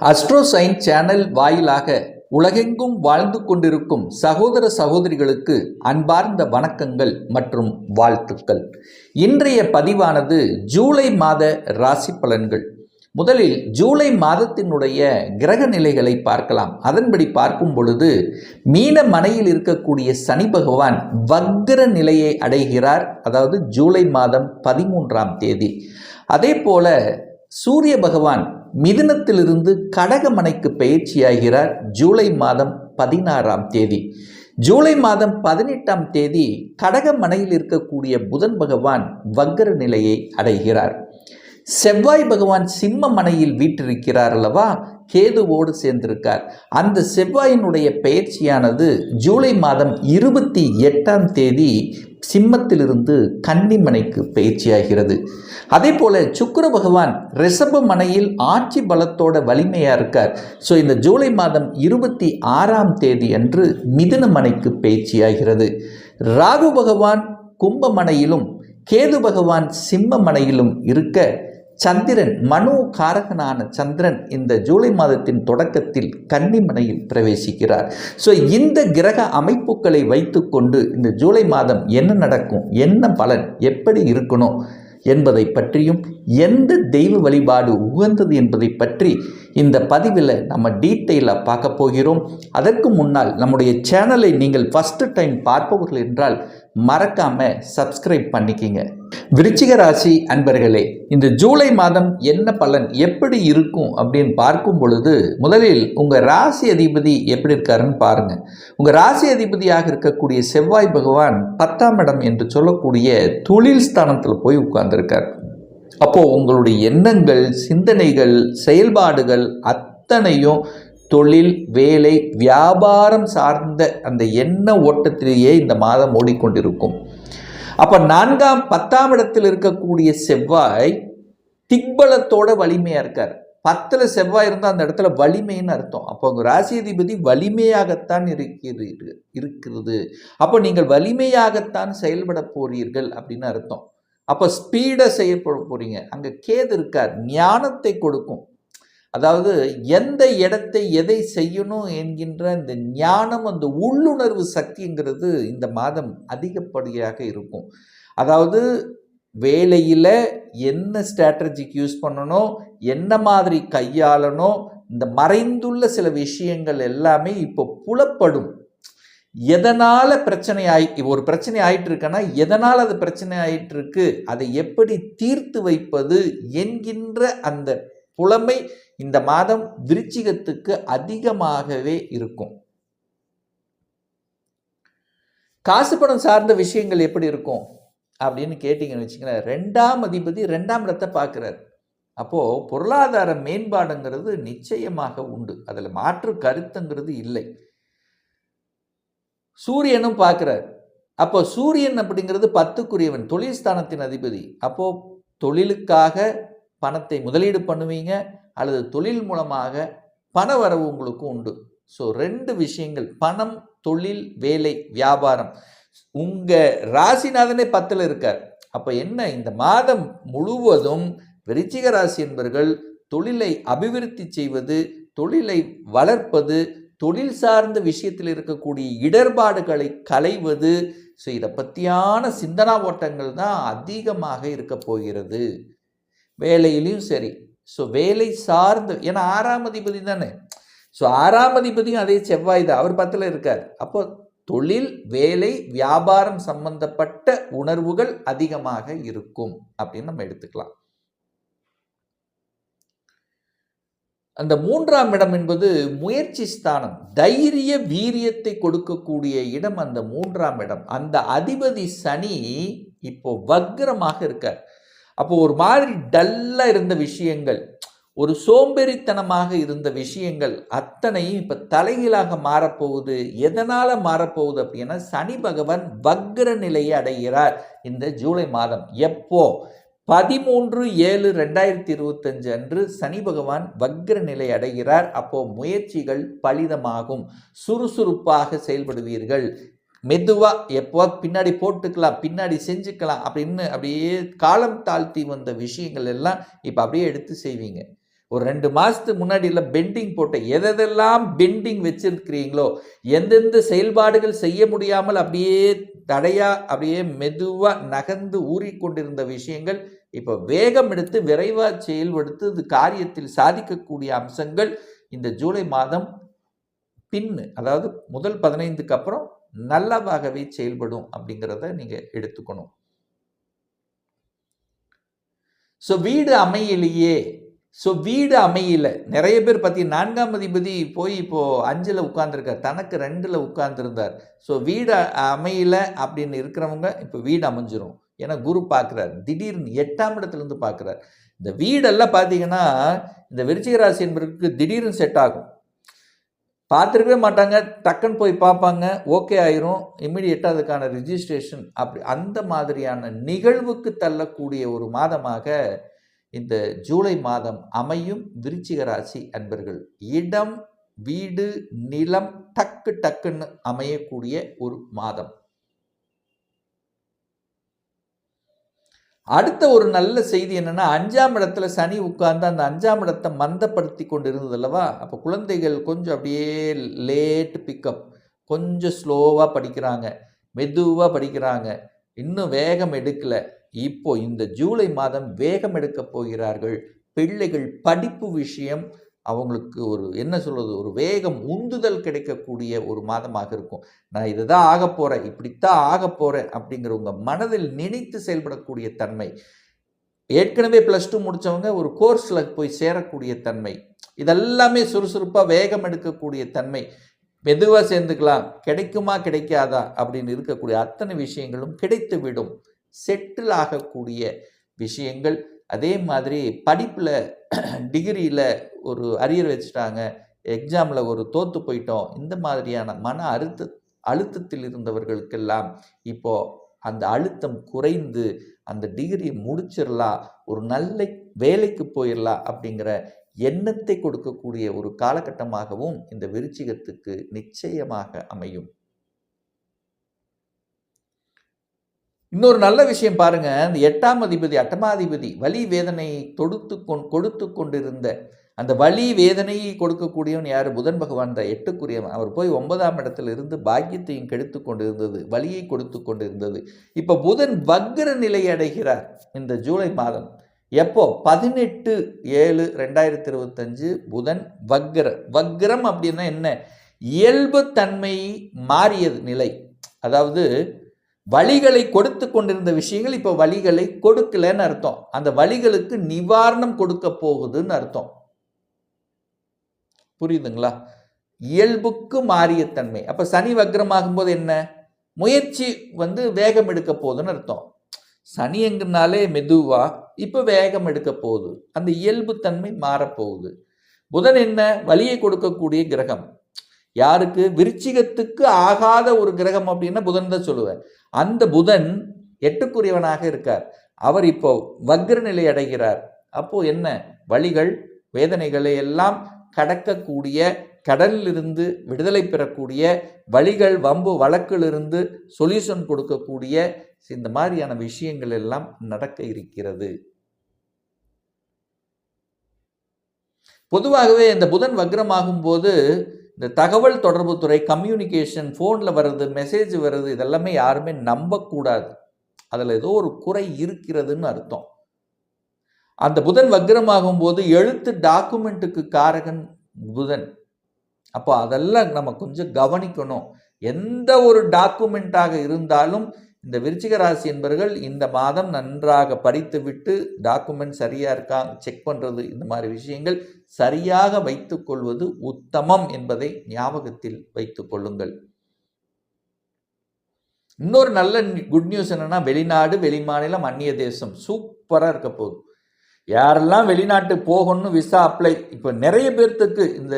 அஸ்ட்ரோசைன் channel வாயிலாக உலகெங்கும் வாழ்ந்து கொண்டிருக்கும் சகோதர சகோதரிகளுக்கு அன்பார்ந்த வணக்கங்கள் மற்றும் வாழ்த்துக்கள். இன்றைய பதிவானது ஜூலை மாத ராசி பலன்கள். முதலில் ஜூலை மாதத்தினுடைய கிரக நிலைகளை பார்க்கலாம். அதன்படி பார்க்கும் பொழுது மீன மனையில் இருக்கக்கூடிய சனி பகவான் வக்ர நிலையை அடைகிறார். அதாவது ஜூலை மாதம் பதிமூன்றாம் தேதி. அதே போல சூரிய பகவான் மிதுனத்திலிருந்து கடகமனைக்கு பயிற்சியாகிறார் ஜூலை மாதம் பதினாறாம் தேதி. ஜூலை மாதம் பதினெட்டாம் தேதி கடகமனையில் இருக்கக்கூடிய புதன் பகவான் வக்கர நிலையை அடைகிறார். செவ்வாய் பகவான் சிம்ம மனையில் வீற்றிருக்கிறார் அல்லவா? கேதுவோடு சேர்ந்திருக்கார். அந்த செவ்வாயினுடைய பயிற்சியானது ஜூலை மாதம் இருபத்தி எட்டாம் தேதி சிம்மத்திலிருந்து கன்னிமனைக்கு பயிற்சியாகிறது. அதே போல சுக்கர பகவான் ரிஷப மனையில் ஆட்சி பலத்தோட வலிமையாக இருக்கார். ஸோ இந்த ஜூலை மாதம் இருபத்தி ஆறாம் தேதி அன்று மிதுன மனைக்கு பயிற்சியாகிறது. ராகு பகவான் கும்பமனையிலும் கேது பகவான் சிம்ம மனையிலும் இருக்க சந்திரன் மனு காரகனான சந்திரன் இந்த ஜூலை மாதத்தின் தொடக்கத்தில் கன்னிமனையில் பிரவேசிக்கிறார். ஸோ இந்த கிரக அமைப்புகளை வைத்துக்கொண்டு இந்த ஜூலை மாதம் என்ன நடக்கும் என்ன பலன் எப்படி இருக்கணும் என்பதை பற்றியும் எந்த தெய்வ வழிபாடு உகந்தது என்பதை பற்றி இந்த பதிவில் நம்ம டீட்டெயிலாக பார்க்க போகிறோம். அதற்கு முன்னால் நம்முடைய சேனலை நீங்கள் ஃபஸ்ட்டு டைம் பார்ப்பவர்கள் என்றால் மறக்காமல் சப்ஸ்கிரைப் பண்ணிக்கிங்க. விருச்சிக ராசி அன்பர்களே இந்த ஜூலை மாதம் என்ன பலன் எப்படி இருக்கும் அப்படின்னு பார்க்கும் பொழுது முதலில் உங்கள் ராசி அதிபதி எப்படி இருக்காருன்னு பாருங்கள் உங்கள் ராசி அதிபதியாக இருக்கக்கூடிய செவ்வாய் பகவான் பத்தாம் இடம் என்று சொல்லக்கூடிய தொழில் ஸ்தானத்தில் போய் உட்கார்ந்துருக்கார். அப்போது உங்களுடைய எண்ணங்கள் சிந்தனைகள் செயல்பாடுகள் அத்தனையும் தொழில் வேலை வியாபாரம் சார்ந்த அந்த எண்ண ஓட்டத்திலேயே இந்த மாதம் ஓடிக்கொண்டிருக்கும். அப்போ நான்காம் பத்தாம் இடத்தில் இருக்கக்கூடிய செவ்வாய் திக்பலத்தோட வலிமையாக இருக்கார். பத்தில் செவ்வாய் இருந்தால் அந்த இடத்துல வலிமைன்னு அர்த்தம். அப்போ உங்கள் ராசியதிபதி வலிமையாகத்தான் இருக்கிறது இருக்கிறது. அப்போ நீங்கள் வலிமையாகத்தான் செயல்பட போறீர்கள் அப்படின்னு அர்த்தம். அப்போ ஸ்பீடாக செய்யப்பட போகிறீங்க அங்கே கேது இருக்கார். ஞானத்தை கொடுக்கும். அதாவது எந்த இடத்தை எதை செய்யணும் என்கின்ற இந்த ஞானம் அந்த உள்ளுணர்வு சக்திங்கிறது இந்த மாதம் அதிகப்படியாக இருக்கும். அதாவது வேலையில் என்ன ஸ்ட்ராட்டஜிக்கு யூஸ் பண்ணணும் என்ன மாதிரி கையாளணும் இந்த மறைந்துள்ள சில விஷயங்கள் எல்லாமே இப்போ புலப்படும். எதனால் பிரச்சனை ஆயி ஒரு பிரச்சனை ஆயிட்டு இருக்குன்னா எதனால் அது பிரச்சனை ஆயிட்டு இருக்கு அதை எப்படி தீர்த்து வைப்பது என்கின்ற அந்த புலமை இந்த மாதம் விருச்சிகத்துக்கு அதிகமாகவே இருக்கும். காசு பணம் சார்ந்த விஷயங்கள் எப்படி இருக்கும்? அப்படின்னு கேட்டிங்கன்னு வச்சுங்களேன் ரெண்டாம் அதிபதி ரெண்டாம் இடத்தை பார்க்குறாரு. அப்போது பொருளாதார மேம்பாடுங்கிறது நிச்சயமாக உண்டு. அதில் மாற்று கருத்துங்கிறது இல்லை. சூரியனும் பார்க்குறார். அப்போ சூரியன் அப்படிங்கிறது பத்துக்குரியவன் தொழில் ஸ்தானத்தின் அதிபதி. அப்போது தொழிலுக்காக பணத்தை முதலீடு பண்ணுவீங்க அல்லது தொழில் மூலமாக பண வரவு உங்களுக்கு உண்டு. ஸோ ரெண்டு விஷயங்கள். பணம் தொழில் வேலை வியாபாரம். உங்கள் ராசிநாதனே பத்தில் இருக்கார். அப்போ என்ன? இந்த மாதம் முழுவதும் விருச்சிக ராசி என்பர்கள் தொழிலை அபிவிருத்தி செய்வது தொழிலை வளர்ப்பது தொழில் சார்ந்த விஷயத்தில் இருக்கக்கூடிய இடர்பாடுகளை களைவது. ஸோ இதை பற்றியான சிந்தனா ஓட்டங்கள் தான் அதிகமாக இருக்க போகிறது. வேலையிலையும் சரி. ஸோ வேலை சார்ந்து ஏன்னா ஆறாம் அதிபதி தானே. ஸோ ஆறாம் அதிபதியும் அதே செவ்வாய் தான். அவர் பத்தில் இருக்கார். அப்போ தொழில் வேலை வியாபாரம் சம்பந்தப்பட்ட உணர்வுகள் அதிகமாக இருக்கும். அப்படின்னு நம்ம எடுத்துக்கலாம். அந்த மூன்றாம் இடம் என்பது முயற்சி ஸ்தானம். தைரிய வீரியத்தை கொடுக்கக்கூடிய இடம் அந்த மூன்றாம் இடம். அந்த அதிபதி சனி இப்போ வக்ரமாக இருக்கார். அப்போ ஒரு மாதிரி டல்லாக இருந்த விஷயங்கள் ஒரு சோம்பேறித்தனமாக இருந்த விஷயங்கள் அத்தனையும் இப்போ தலைகீழாக மாறப்போகுது. எதனால் மாறப்போகுது அப்படின்னா சனி பகவான் வக்ர நிலையை அடைகிறார் இந்த ஜூலை மாதம். எப்போ? பதிமூன்று ஏழு ரெண்டாயிரத்தி இருபத்தஞ்சு அன்று சனி பகவான் வக்ர நிலை அடைகிறார். அப்போ முயற்சிகள் பலிதமாகும். சுறுசுறுப்பாக செயல்படுவீர்கள். மெதுவாக எப்போவாது பின்னாடி போட்டுக்கலாம் பின்னாடி செஞ்சுக்கலாம் அப்படின்னு அப்படியே காலம் தாழ்த்தி வந்த விஷயங்கள் எல்லாம் இப்போ அப்படியே எடுத்து செய்வீங்க. ஒரு ரெண்டு மாதத்துக்கு முன்னாடி எல்லாம் பெண்டிங் போட்ட எதெல்லாம் பெண்டிங் வச்சிருக்கிறீங்களோ எந்தெந்த செயல்பாடுகள் செய்ய முடியாமல் அப்படியே தடையாக அப்படியே மெதுவாக நகர்ந்து ஊறிக்கொண்டிருந்த விஷயங்கள் இப்போ வேகம் எடுத்து விரைவாக செயல்படுத்து இது காரியத்தில் சாதிக்கக்கூடிய அம்சங்கள் இந்த ஜூலை மாதம் பின்னு அதாவது முதல் பதினைந்துக்கு அப்புறம் நல்லவாகவே செயல்படும் அப்படிங்கிறத நீங்கள் எடுத்துக்கணும். ஸோ வீடு அமையலையே. ஸோ வீடு அமையல. நிறைய பேர் பார்த்தீங்கன்னா நான்காம் அதிபதி போய் இப்போது அஞ்சில் உட்காந்துருக்கார் தனக்கு ரெண்டில் உட்காந்துருந்தார் ஸோ வீடு அமையல அப்படின்னு இருக்கிறவங்க இப்போ வீடு அமைஞ்சிரும். ஏன்னா குரு பார்க்குறார். திடீர்னு எட்டாம் இடத்துலேருந்து பார்க்குறார். இந்த வீடெல்லாம் பார்த்தீங்கன்னா இந்த விருச்சிக ராசி என்பதற்கு திடீர்னு செட் ஆகும். பார்த்துருக்கவே மாட்டாங்க. டக்குன்னு போய் பார்ப்பாங்க. ஓகே ஆயிரும். இம்மிடியட்டாக அதுக்கான ரிஜிஸ்ட்ரேஷன் அப்படி அந்த மாதிரியான நிகழ்வுக்கு தள்ளக்கூடிய ஒரு மாதமாக இந்த ஜூலை மாதம் அமையும் விருச்சிக ராசி அன்பர்கள். இடம் வீடு நிலம் டக்கு டக்குன்னு அமையக்கூடிய ஒரு மாதம். அடுத்த ஒரு நல்ல செய்தி என்னென்னா அஞ்சாம் இடத்துல சனி உட்கார்ந்து அந்த அஞ்சாம் இடத்தை மந்தப்படுத்தி கொண்டு இருந்தது அல்லவா? அப்போ குழந்தைகள் கொஞ்சம் அப்படியே லேட் பிக்கப் கொஞ்சம் ஸ்லோவாக படிக்கிறாங்க மெதுவாக படிக்கிறாங்க. இன்னும் வேகம் எடுக்கலை. இப்போ இந்த ஜூலை மாதம் வேகம் எடுக்க போகிறார்கள். பிள்ளைகள் படிப்பு விஷயம் அவங்களுக்கு ஒரு என்ன சொல்கிறது ஒரு வேகம் உந்துதல் கிடைக்கக்கூடிய ஒரு மாதமாக இருக்கும். நான் இதுதான் ஆக போகிறேன் இப்படித்தான் ஆக போகிறேன் அப்படிங்கிற உங்கள் மனதில் நினைத்து செயல்படக்கூடிய தன்மை. ஏற்கனவே ப்ளஸ் டூ முடித்தவங்க ஒரு கோர்ஸில் போய் சேரக்கூடிய தன்மை. இதெல்லாமே சுறுசுறுப்பாக வேகம் எடுக்கக்கூடிய தன்மை. மெதுவாக சேர்ந்துக்கலாம் கிடைக்குமா கிடைக்காதா அப்படின்னு இருக்கக்கூடிய அத்தனை விஷயங்களும் கிடைத்து விடும் செட்டில் ஆகக்கூடிய விஷயங்கள். அதே மாதிரி படிப்பில் டிகிரியில் ஒரு அரியர் வச்சுட்டாங்க எக்ஸாமில் ஒரு தோற்று போயிட்டோம் இந்த மாதிரியான மன அழுத்த அழுத்தத்தில் இருந்தவர்களுக்கெல்லாம் இப்போது அந்த அழுத்தம் குறைந்து அந்த டிகிரி முடிச்சிடலாம் ஒரு நல்ல வேலைக்கு போயிடலாம் அப்படிங்கிற எண்ணத்தை கொடுக்கக்கூடிய ஒரு காலகட்டமாகவும் இந்த விருச்சிகத்துக்கு நிச்சயமாக அமையும். இன்னொரு நல்ல விஷயம் பாருங்க. இந்த எட்டாம் அதிபதி அட்டமாதிபதி வலி வேதனையை தொடுத்து கொண் கொடுத்து கொண்டிருந்த அந்த வலி வேதனையை கொடுக்கக்கூடியவன் யார்? புதன் பகவான் தான். எட்டுக்குரியவன் அவர் போய் ஒன்பதாம் இடத்துல இருந்து பாக்கியத்தையும் கெடுத்து கொண்டிருந்தது. வலியை கொடுத்து கொண்டிருந்தது. இப்போ புதன் வக்ர நிலை அடைகிறார் இந்த ஜூலை மாதம். எப்போ? பதினெட்டு ஏழு ரெண்டாயிரத்தி இருபத்தஞ்சு புதன் வக்ர. வக்ரம் அப்படின்னா என்ன? இயல்பு தன்மை மாறியது நிலை. அதாவது வழிகளை கொடுத்து கொண்டிருந்த விஷயங்கள் இப்போ வழிகளை கொடுக்கலன்னு அர்த்தம். அந்த வழிகளுக்கு நிவாரணம் கொடுக்க போகுதுன்னு அர்த்தம். புரியுதுங்களா? இயல்புக்கு மாறிய தன்மை. அப்போ சனி வக்ரமாகும் போது என்ன? முயற்சி வந்து வேகம் எடுக்க போகுதுன்னு அர்த்தம். சனி எங்கனாலே மெதுவா இப்போ வேகம் எடுக்க போகுது. அந்த இயல்பு தன்மை மாறப்போகுது புதன் என்ன? வழியை கொடுக்கக்கூடிய கிரகம். யாருக்கு? விருச்சிகத்துக்கு ஆகாத ஒரு கிரகம் அப்படின்னா புதன் தான் சொல்லுவேன் அந்த புதன் எட்டுக்குரியவனாக இருக்கார். அவர் இப்போ வக்ர நிலை அடைகிறார். அப்போ என்ன? வழிகள் வேதனைகளை எல்லாம் கடக்கக்கூடிய கடலிலிருந்து விடுதலை பெறக்கூடிய வழிகள் வம்பு வழக்கிலிருந்து சொல்யூஷன் கொடுக்கக்கூடிய இந்த மாதிரியான விஷயங்கள் எல்லாம் நடக்க இருக்கிறது. பொதுவாகவே இந்த புதன் வக்ரமாகும் போது இந்த தகவல் தொடர்பு துறை கம்யூனிகேஷன் ஃபோனில் வர்றது மெசேஜ் வர்றது இதெல்லாமே யாருமே நம்பக்கூடாது. அதில் ஏதோ ஒரு குறை இருக்கிறதுன்னு அர்த்தம். அந்த புதன் வக்ரமாகும் போது எழுத்து டாக்குமெண்ட்டுக்கு காரகன் புதன். அப்போ அதெல்லாம் நம்ம கொஞ்சம் கவனிக்கணும். எந்த ஒரு டாக்குமெண்ட்டாக இருந்தாலும் இந்த விருச்சிக ராசி என்பவர்கள் இந்த மாதம் நன்றாக படித்துவிட்டு டாக்குமெண்ட் சரியாக இருக்கா செக் பண்ணுறது இந்த மாதிரி விஷயங்கள் சரியாக வைத்துக்கொள்வது உத்தமம் என்பதை ஞாபகத்தில் வைத்துக் கொள்ளுங்கள். இன்னொரு நல்ல குட் நியூஸ் என்னென்னா வெளிநாடு வெளிமாநிலம் அந்நிய தேசம் சூப்பராக இருக்க போகுது. யாரெல்லாம் வெளிநாட்டு போகணும்னு விசா அப்ளை இப்போ நிறைய பேர்த்துக்கு இந்த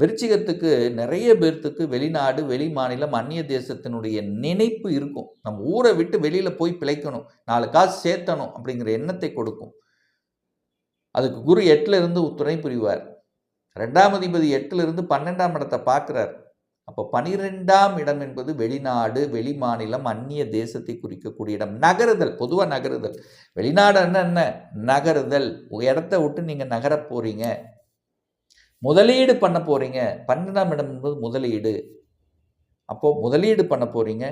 விருச்சிகத்துக்கு நிறைய பேர்த்துக்கு வெளிநாடு வெளி மாநிலம் அந்நிய தேசத்தினுடைய நினைப்பு இருக்கும். நம்ம ஊரை விட்டு வெளியில் போய் பிழைக்கணும். நாலு காசு சேர்த்தணும் அப்படிங்கிற எண்ணத்தை கொடுக்கும். அதுக்கு குரு எட்டில் இருந்து துணை புரிவார். ரெண்டாம் அதிபதி எட்டிலிருந்து பன்னெண்டாம் இடத்தை பார்க்குறார். அப்போ பனிரெண்டாம் இடம் என்பது வெளிநாடு வெளிமாநிலம் அந்நிய தேசத்தை குறிக்கக்கூடிய இடம். நகருதல் பொதுவாக நகருதல். வெளிநாடு என்ன என்ன? நகருதல். இடத்த விட்டு நீங்கள் நகரப் போகிறீங்க முதலீடு பண்ண போகிறீங்க பன்னெண்டாம் இடம் என்பது முதலீடு. அப்போது முதலீடு பண்ண போகிறீங்க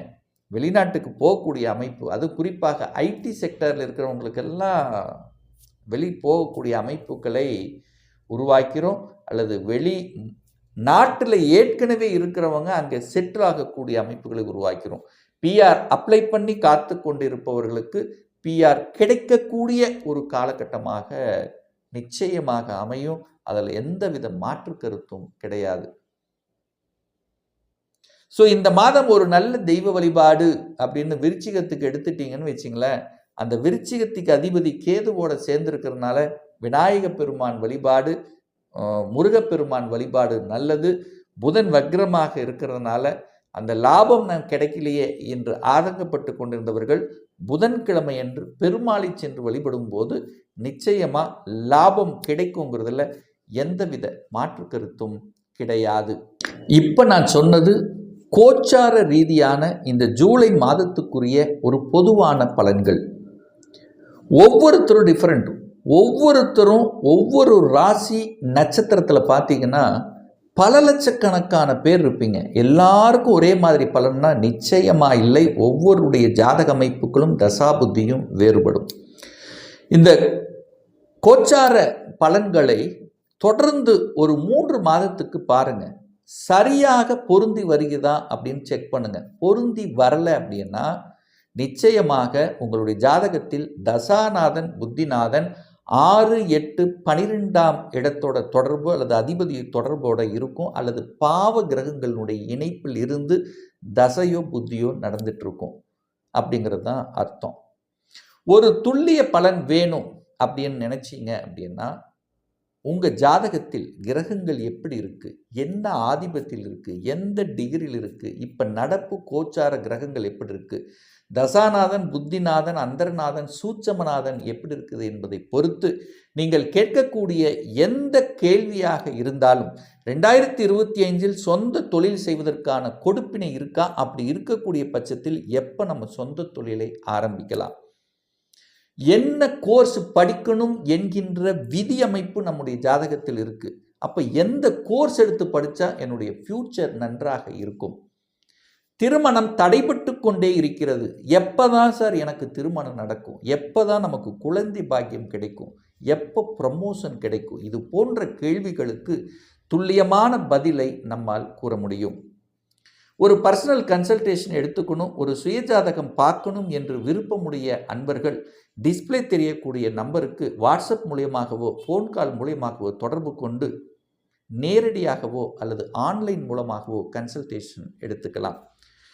வெளிநாட்டுக்கு போகக்கூடிய அமைப்பு அது குறிப்பாக ஐடி செக்டரில் இருக்கிறவங்களுக்கெல்லாம் வெளி போகக்கூடிய அமைப்புகளை உருவாக்கிறோம். அல்லது வெளி நாட்டில் ஏற்கனவே இருக்கிறவங்க அங்கே செட்டில் ஆகக்கூடிய அமைப்புகளை உருவாக்கிறோம். பிஆர் அப்ளை பண்ணி காத்து கொண்டிருப்பவர்களுக்கு பிஆர் கிடைக்கக்கூடிய ஒரு காலகட்டமாக நிச்சயமாக அமையும். அதில் எந்தவித மாற்று கருத்தும் கிடையாது. ஸோ இந்த மாதம் ஒரு நல்ல தெய்வ வழிபாடு அப்படின்னு விருச்சிகத்துக்கு எடுத்துட்டீங்கன்னு வச்சிங்களேன். அந்த விருச்சிகத்துக்கு அதிபதி கேதுவோட சேர்ந்துருக்கிறதுனால விநாயக பெருமான் வழிபாடு முருகப்பெருமான் வழிபாடு நல்லது. புதன் வக்ரமாக இருக்கிறதுனால அந்த லாபம் நான் கிடைக்கலையே என்று ஆதங்கப்பட்டு கொண்டிருந்தவர்கள் புதன்கிழமை என்று பெருமாளை சென்று வழிபடும் போது நிச்சயமாக லாபம் கிடைக்குங்கிறதுல எந்தவித மாற்று கருத்தும் கிடையாது. இப்போ நான் சொன்னது கோச்சார ரீதியான இந்த ஜூலை மாதத்துக்குரிய ஒரு பொதுவான பலன்கள். ஒவ்வொருத்தரும் டிஃப்ரெண்ட் ஒவ்வொருத்தரும் ஒவ்வொரு ராசி நட்சத்திரத்தில் பார்த்தீங்கன்னா பல லட்சக்கணக்கான பேர் இருப்பீங்க. எல்லாருக்கும் ஒரே மாதிரி பலன்னா நிச்சயமாக இல்லை. ஒவ்வொருடைய ஜாதக அமைப்புகளும் தசாபுத்தியும் வேறுபடும். இந்த கோச்சார பலன்களை தொடர்ந்து ஒரு மூன்று மாதத்துக்கு பாருங்கள் சரியாக பொருந்தி வருகிறதா அப்படின்னு செக் பண்ணுங்கள் பொருந்தி வரலை அப்படின்னா நிச்சயமாக உங்களுடைய ஜாதகத்தில் தசாநாதன் புத்திநாதன் ஆறு எட்டு பனிரெண்டாம் இடத்தோட தொடர்பு அல்லது அதிபதி தொடர்போட இருக்கும். அல்லது பாவ கிரகங்களுடைய இணைப்பில் இருந்து தசையோ புத்தியோ நடந்துட்டுருக்கும். அப்படிங்கிறது தான் அர்த்தம். ஒரு துல்லிய பலன் வேணும் அப்படின்னு நினச்சிங்க அப்படின்னா உங்கள் ஜாதகத்தில் கிரகங்கள் எப்படி இருக்குது என்ன ஆதிபத்தில் இருக்குது எந்த டிகிரியில் இருக்குது இப்போ நடப்பு கோச்சார கிரகங்கள் எப்படி இருக்குது தசாநாதன் புத்திநாதன் அந்தரநாதன் சூட்சமநாதன் எப்படி இருக்குது என்பதை பொறுத்து நீங்கள் கேட்கக்கூடிய எந்த கேள்வியாக இருந்தாலும் ரெண்டாயிரத்தி இருபத்தி ஐந்தில் சொந்த தொழில் செய்வதற்கான கொடுப்பினை இருக்கா? அப்படி இருக்கக்கூடிய பட்சத்தில் எப்போ நம்ம சொந்த தொழிலை ஆரம்பிக்கலாம்? என்ன கோர்ஸ் படிக்கணும் என்கின்ற விதி அமைப்பு நம்முடைய ஜாதகத்தில் இருக்குது அப்போ எந்த கோர்ஸ் எடுத்து படித்தா என்னுடைய ஃப்யூச்சர் நன்றாக இருக்கும்? திருமணம் தடைபட்டு கொண்டே இருக்கிறது. எப்பதான் சார் எனக்கு திருமணம் நடக்கும்? எப்பதான் நமக்கு குழந்தை பாக்கியம் கிடைக்கும்? எப்போ ப்ரமோஷன் கிடைக்கும்? இது போன்ற கேள்விகளுக்கு துல்லியமான பதிலை நம்மால் கூற முடியும். ஒரு பர்சனல் கன்சல்டேஷன் எடுத்துக்கணும் ஒரு சுயஜாதகம் பார்க்கணும் என்று விருப்பமுடைய அன்பர்கள் டிஸ்ப்ளே தெரியக்கூடிய நம்பருக்கு வாட்ஸ்அப் மூலியமாகவோ ஃபோன் கால் மூலியமாகவோ தொடர்பு கொண்டு நேரடியாகவோ அல்லது ஆன்லைன் மூலமாகவோ கன்சல்டேஷன் எடுத்துக்கலாம்.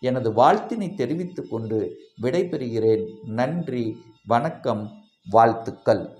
எனது வாழ்த்தினை தெரிவித்து கொண்டு விடைபெறுகிறேன். நன்றி வணக்கம் வாழ்த்துக்கள்.